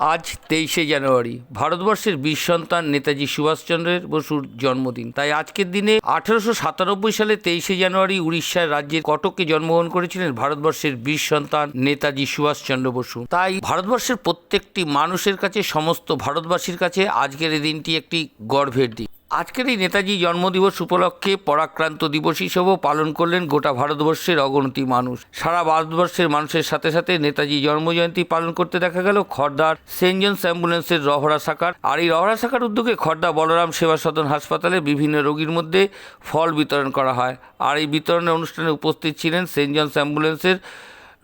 আজ তেইশে জানুয়ারি, ভারতবর্ষের বীর সন্তান নেতাজি সুভাষচন্দ্রের বসুর জন্মদিন। তাই আজকের দিনে আঠারোশো সাতানব্বই সালে তেইশে জানুয়ারি উড়িষ্যার রাজ্যের কটকে জন্মগ্রহণ করেছিলেন ভারতবর্ষের বীর সন্তান নেতাজি সুভাষচন্দ্র বসু। তাই ভারতবর্ষের প্রত্যেকটি মানুষের কাছে, সমস্ত ভারতবাসীর কাছে আজকের এই দিনটি একটি গর্ভের দিন। আজকের এই নেতাজি জন্মদিবস উপলক্ষে পরাক্রান্ত দিবস হিসেবেও পালন করলেন গোটা ভারতবর্ষের অগণতি মানুষ। সারা ভারতবর্ষের মানুষের সাথে সাথে নেতাজি জন্মজয়ন্তী পালন করতে দেখা গেল খর্দার সেন্ট জনস অ্যাম্বুলেন্সের রহরা শাখার। আর এই রহরা শাখার উদ্যোগে খর্দা বলরাম সেবা সদন হাসপাতালে বিভিন্ন রোগীর মধ্যে ফল বিতরণ করা হয়। আর এই বিতরণের অনুষ্ঠানে উপস্থিত ছিলেন সেন্ট জনস অ্যাম্বুলেন্সের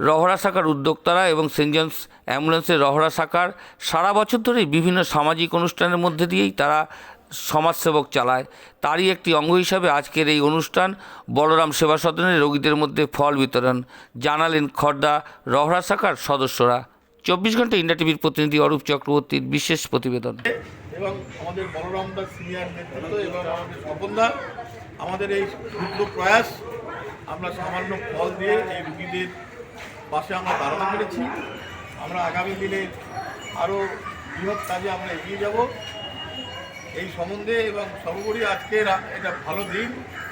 রহরা শাখার উদ্যোক্তারা এবং সেন্ট জনস অ্যাম্বুলেন্সের রহরা শাখার সারা বছর ধরেই বিভিন্ন সামাজিক অনুষ্ঠানের মধ্যে দিয়েই তারা সমাজসেবক চালায়। তারই একটি অঙ্গ হিসাবে আজকের এই অনুষ্ঠান বলরাম সেবা সদনের রোগীদের মধ্যে ফল বিতরণ। জানালেন খর্দা রহরা শাখার সদস্যরা। চব্বিশ ঘণ্টা ইন্ডিয়া টিভির প্রতিনিধি অরূপ চক্রবর্তীর বিশেষ প্রতিবেদন। এবং আমাদের সিনিয়র নেতৃত্ব এবং আমাদের আমাদের এই ক্ষুদ্র প্রয়াস, আমরা সামান্য ফল দিয়ে এই রুগীদের পাশে আমরা পেরেছি। আমরা আগামী দিনে আরও বৃহৎ কাজে আমরা এগিয়ে যাব। এই সম্বন্ধে এবং সর্বোপরি আজকের এটা ভালো দিন।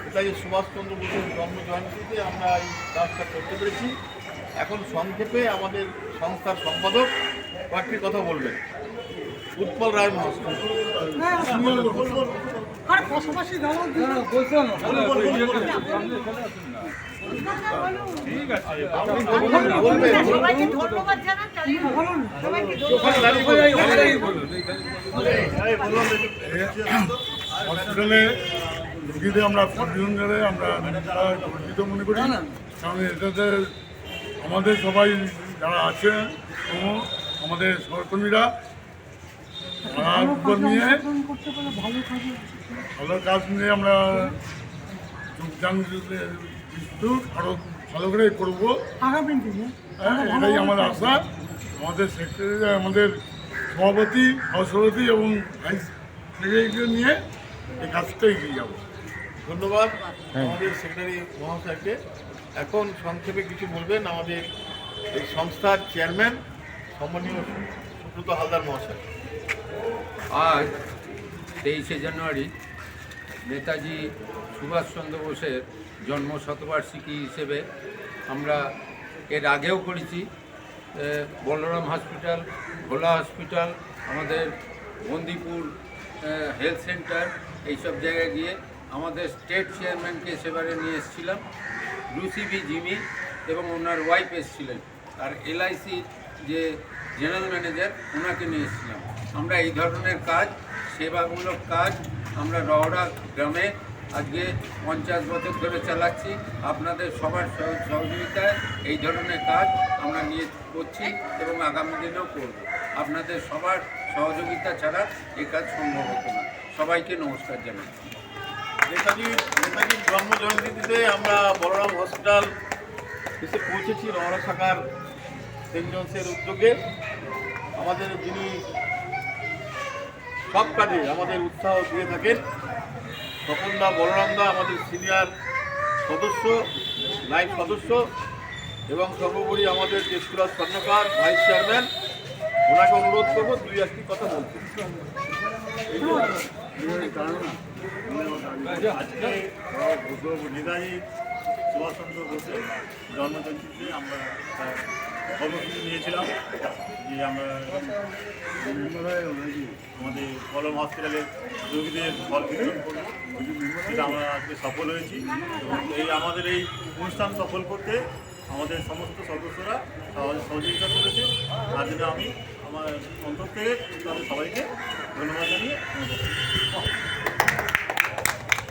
এটা যে সুভাষচন্দ্র বসুর জন্ম জয়ন্তীতে আমরা এই কাজটা করতে পেরেছি। এখন সংক্ষেপে আমাদের সংস্থার সম্পাদক কয়েকটি কথা বলবেন। উৎপল রায় মহাশয়। হসপিটালে রুগীদের আমরা ফর্টিজন করে আমরা গর্বিত মনে করি। কারণ এটাতে আমাদের সবাই যারা আছে আমাদের সহকর্মীরা নিয়ে ভালো কাজে ভালো কাজ নিয়ে আমরা যোগদান আরও ভালো করে করব। আগামী দিনে হ্যাঁ এটাই আমাদের আশা। আমাদের সেক্রেটারি আমাদের সভাপতি সহসভাপতি এবং ভাইস সেক্রেটারিকে নিয়ে এই কাজটা এগিয়ে যাব। ধন্যবাদ আমাদের সেক্রেটারি মহাশয়কে। এখন সংক্ষেপে কিছু বলবেন আমাদের এই সংস্থার চেয়ারম্যান সম্মানীয় সুব্রত হালদার মহাশয়। আজ তেইশে জানুয়ারি নেতাজি সুভাষচন্দ্র বোসের জন্ম শতবার্ষিকী হিসেবে আমরা এর আগেও করেছি। বলরাম হসপিটাল, ভোলা হসপিটাল, আমাদের বন্দিপুর হেলথ সেন্টার, এইসব জায়গায় গিয়ে আমাদের স্টেট চেয়ারম্যানকে সেবারে নিয়ে এসেছিলাম। লুসিবি জিমি এবং ওনার ওয়াইফ এসেছিলেন। আর এলআইসির যে জেনারেল ম্যানেজার ওনাকে নিয়ে এসেছিলাম। আমরা এই ধরনের কাজ, সেবামূলক কাজ আমরা রহড়া গ্রামে আজকে পঞ্চাশ বছর ধরে চালাচ্ছি। আপনাদের সবার সহযোগিতায় এই ধরনের কাজ আমরা নিয়ে করছি এবং আগামী দিনেও করব। আপনাদের সবার সহযোগিতা ছাড়া এই কাজ সম্ভব হতো না। সবাইকে নমস্কার জানাচ্ছি নেতাজি, নেতাজির জন্ম আমরা বলরাম হসপিটাল এসে পৌঁছেছি রহরা শাখার সেন্ট জনসের উদ্যোগে আমাদের যিনি সব কাজে আমাদের উৎসাহ দিয়ে থাকেন তপনদা বলরামদা আমাদের সিনিয়র সদস্য লাইভ সদস্য এবং সর্বোপরি আমাদের দেশকুলার স্বর্ণকার ভাইস চেয়ারম্যান ওনাকে অনুরোধ করব দুই একটি কথা বলতে আজকে নেতাজি সুভাষচন্দ্র বোসের জন্মজয়ন্তীতে আমরা কর্মসূচি নিয়েছিলাম। যে আমরা আমাদের কলম হসপিটালে রোগীদের ফল বিতরণ করব। সেটা আমরা আজকে সফল হয়েছি এবং এই আমাদের এই অনুষ্ঠান সফল করতে আমাদের সমস্ত সদস্যরা আমাদের সহযোগিতা করেছে। তার আমি আমার অন্তর থেকে তাদের সবাইকে ধন্যবাদ জানিয়ে